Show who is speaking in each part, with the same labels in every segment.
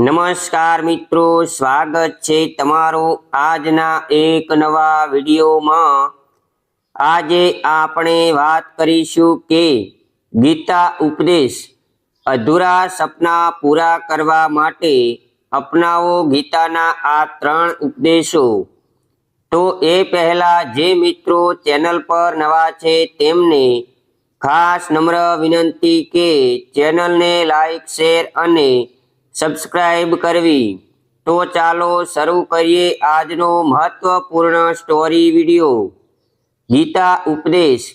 Speaker 1: નમસ્કાર મિત્રો, સ્વાગત છે તમારું આજના એક નવા વિડીયોમાં. આજે આપણે વાત કરીશું કે ગીતા ઉપદેશ અધૂરા સપના પૂરા કરવા માટે અપનાવો ગીતાના આ ત્રણ ઉપદેશો. તો એ પહેલા જે મિત્રો ચેનલ પર નવા છે તેમને ખાસ નમ્ર વિનંતી કે ચેનલને લાઈક, શેર અને સબસ્ક્રાઇબ કરવી. તો ચાલો શરૂ કરીએ આજનો મહત્વપૂર્ણ સ્ટોરી વિડિયો ગીતા ઉપદેશ.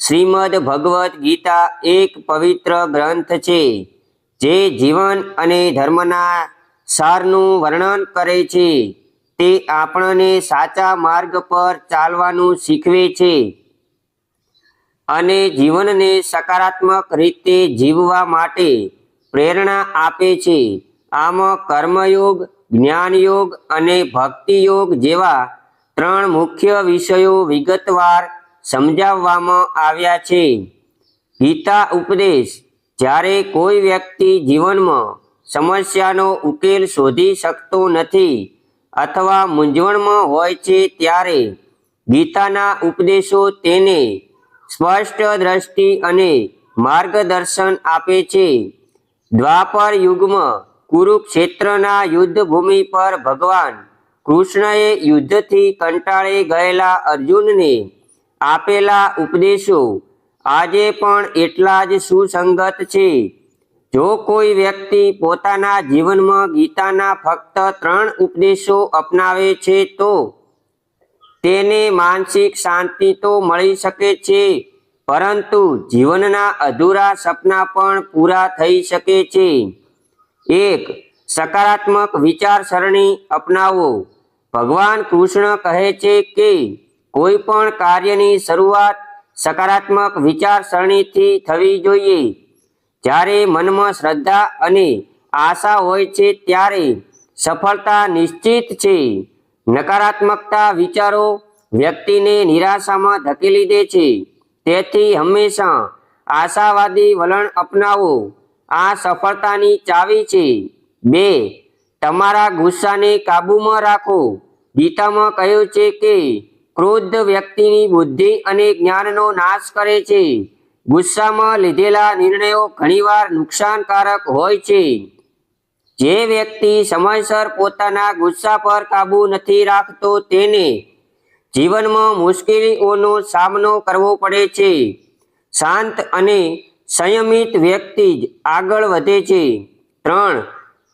Speaker 1: શ્રીમદ ભગવદ્ ગીતા એક પવિત્ર ગ્રંથ છે, જે જીવન અને ધર્મના સારનું વર્ણન કરે છે. તે આપણને સાચા માર્ગ પર ચાલવાનું શીખવે છે અને જીવનને સકારાત્મક રીતે જીવવા માટે પ્રેરણા આપે છે. આમાં કર્મયોગ, જ્ઞાનયોગ અને ભક્તિયોગ જેવા ત્રણ મુખ્ય વિષયો વિગતવાર સમજાવવામાં આવ્યા છે. ગીતા ઉપદેશ, જ્યારે કોઈ વ્યક્તિ જીવનમાં સમસ્યાનો ઉકેલ શોધી શકતો નથી અથવા મૂંઝવણમાં હોય છે ત્યારે ગીતાના ઉપદેશો તેને સ્પષ્ટ દ્રષ્ટિ અને માર્ગદર્શન આપે છે. દ્વાપર યુગમાં કુરુક્ષેત્રના યુદ્ધભૂમિ પર ભગવાન કૃષ્ણએ યુદ્ધથી કંટાળી ગયેલા અર્જુનને આપેલા ઉપદેશો આજે પણ એટલા જ સુસંગત છે. જો કોઈ વ્યક્તિ પોતાના જીવનમાં ગીતાના ફક્ત ત્રણ ઉપદેશો અપનાવે છે તો તેને માનસિક શાંતિ તો મળી શકે છે. પરંતુ જીવનના અધૂરા સપના પણ પૂરા થઈ શકે છે. એક, સકારાત્મક વિચારસરણી અપનાવો. ભગવાન કૃષ્ણ કહે છે કે, કોઈ પણ કાર્યની શરૂઆત સકારાત્મક વિચારસરણીથી થવી જોઈએ. જ્યારે મનમાં શ્રદ્ધા અને આશા હોય છે ત્યારે સફળતા નિશ્ચિત છે. નકારાત્મકતા વિચારો વ્યક્તિને નિરાશામાં ધકેલી દે છે. તેથી હંમેશા આશાવાદી વલણ અપનાવો. આ સફળતાની ચાવી છે. બે, તમારા ગુસ્સાને કાબૂમાં રાખો. ગીતામાં કહ્યું છે કે, ક્રોધ વ્યક્તિની બુદ્ધિ અને જ્ઞાનનો નાશ કરે છે. ગુસ્સામાં લીધેલા નિર્ણયો ઘણીવાર નુકસાનકારક હોય છે. જે વ્યક્તિ સમયસર પોતાના ગુસ્સા પર કાબૂ નથી રાખતો તેને જીવનમાં મુશ્કેલીઓનો સામનો કરવો પડે છે. શાંત અને સંયમિત વ્યક્તિ જ આગળ વધે છે. ત્રણ,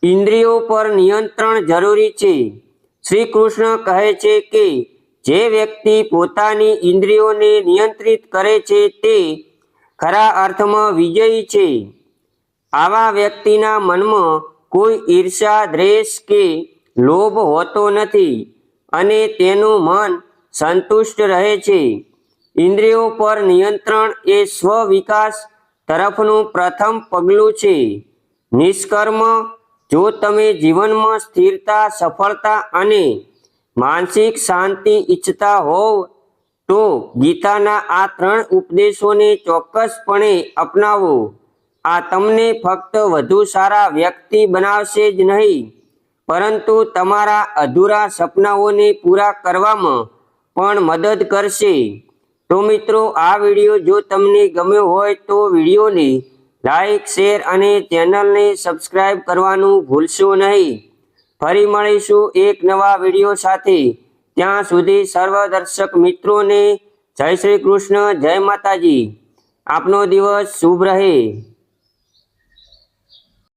Speaker 1: ઇન્દ્રિયો પર નિયંત્રણ જરૂરી છે. શ્રી કૃષ્ણ કહે છે કે, જે વ્યક્તિ પોતાની ઇન્દ્રિયોને નિયંત્રિત કરે છે તે ખરા અર્થમાં વિજયી છે. આવા વ્યક્તિના મનમાં કોઈ ઈર્ષા દ્વેષ કે લોભ હોતો નથી અને તેનું મન સંતુષ્ટ રહે છે. ઇન્દ્રિયો પર નિયંત્રણ એ સ્વ વિકાસ તરફનું પ્રથમ પગલું છે. નિષ્કર્મ, જો તમે જીવનમાં સ્થિરતા, સફળતા અને માનસિક શાંતિ ઈચ્છતા હોવ, તો ગીતાના આ ત્રણ ઉપદેશોને ચોક્કસપણે અપનાવો. આ તમને ફક્ત વધુ સારા વ્યક્તિ બનાવશે જ નહીં, પરંતુ તમારા અધૂરા સપનાઓને પૂરા કરવામાં પણ મદદ કરશે. તો મિત્રો, આ વીડિયો જો તમને ગમ્યો હોય તો વિડીયોને લાઈક, શેર અને ચેનલને સબસ્ક્રાઈબ કરવાનું ભૂલશો નહીં. ફરી મળીશું એક નવા વીડિયો સાથે. ત્યાં સુધી સર્વ દર્શક મિત્રોને જય શ્રી કૃષ્ણ, જય માતાજી. આપનો દિવસ શુભ રહે.